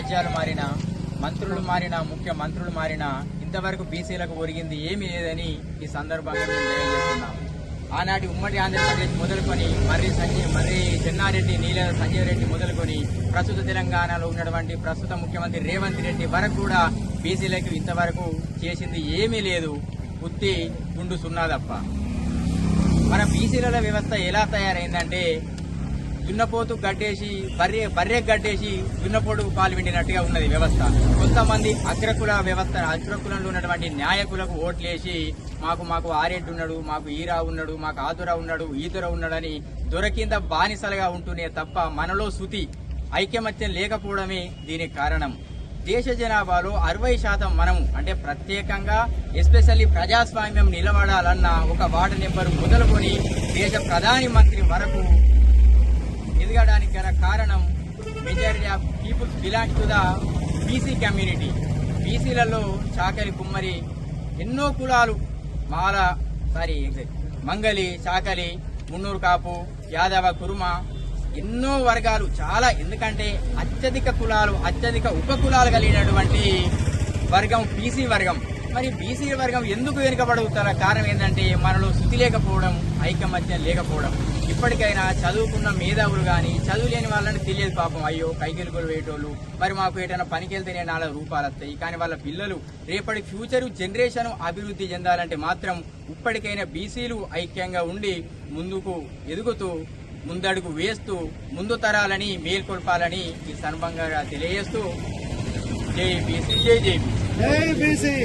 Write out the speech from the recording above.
రాజ్యాలు మారినా మంత్రులు మారినా ముఖ్య మంత్రులు మారినా ఇంతవరకు బీసీలకు ఒరిగింది ఏమీ లేదని ఈ సందర్భంగా మేము తెలియజేస్తున్నాం. ఆనాటి ఉమ్మడి ఆంధ్రప్రదేశ్ మొదలుకొని మర్రి సంజయ్ మర్రి చెన్నారెడ్డి నీల సంజయ్ రెడ్డి మొదలుకొని ప్రస్తుత తెలంగాణలో ఉన్నటువంటి ప్రస్తుత ముఖ్యమంత్రి రేవంత్ రెడ్డి వరకు కూడా బీసీలకు ఇంతవరకు చేసింది ఏమీ లేదు. ఉత్తి గుండు సున్నా తప్ప. మన బీసీల వ్యవస్థ ఎలా తయారైందంటే దున్నపోతు గడ్డేసి బర్రె బర్రె గడ్డేసి దున్నపోటు పాలు విండినట్టుగా ఉన్నది వ్యవస్థ. కొంతమంది అగ్రకుల వ్యవస్థ అగ్రకులంలో ఉన్నటువంటి న్యాయకులకు ఓట్లేసి మాకు మాకు ఆరెడ్డి ఉన్నాడు మాకు ఈరా ఉన్నాడు మాకు ఆదుర ఉన్నాడు ఈదుర ఉన్నాడని దొరకింద బానిసలుగా ఉంటూనే తప్ప మనలో శృతి ఐకమత్యం లేకపోవడమే దీనికి కారణం. దేశ జనాభాలో అరవై శాతం మనము అంటే ప్రత్యేకంగా ఎస్పెషల్లీ ప్రజాస్వామ్యం నిలబడాలన్న ఒక వార్డు నెంబర్ మొదలుకొని దేశ ప్రధాని మంత్రి వరకు కారణం majority of peoples belong to the BC community. బీసీలలో చాకలి కుమ్మరి ఎన్నో కులాలు మాల సారీ మంగలి చాకలి మున్నూరు కాపు యాదవ కురుమ ఎన్నో వర్గాలు. చాలా ఎందుకంటే అత్యధిక కులాలు అత్యధిక ఉప కులాలు కలిగినటువంటి వర్గం బీసీ వర్గం. మరి బీసీ వర్గం ఎందుకు వెనుకబడుతున్న కారణం ఏంటంటే మనలో శక్తి లేకపోవడం ఐకమత్యం లేకపోవడం. ఇప్పటికైనా చదువుకున్న మేధావులు కానీ చదువు లేని వాళ్ళని తెలియదు పాపం. అయ్యో కైకిలుగులు వేయటోళ్ళు మరి మాకు ఏదైనా పనికి వెళ్తేనే నాలుగు రూపాయలు వస్తాయి కానీ వాళ్ళ పిల్లలు రేపటి ఫ్యూచర్ జనరేషన్ అభివృద్ధి చెందాలంటే మాత్రం ఇప్పటికైనా బీసీలు ఐక్యంగా ఉండి ముందుకు ఎదుగుతూ ముందడుగు వేస్తూ ముందు తరాలని మేల్కొల్పాలని ఈ సందర్భంగా తెలియజేస్తూ జై బీసీ జై జై బీసీ.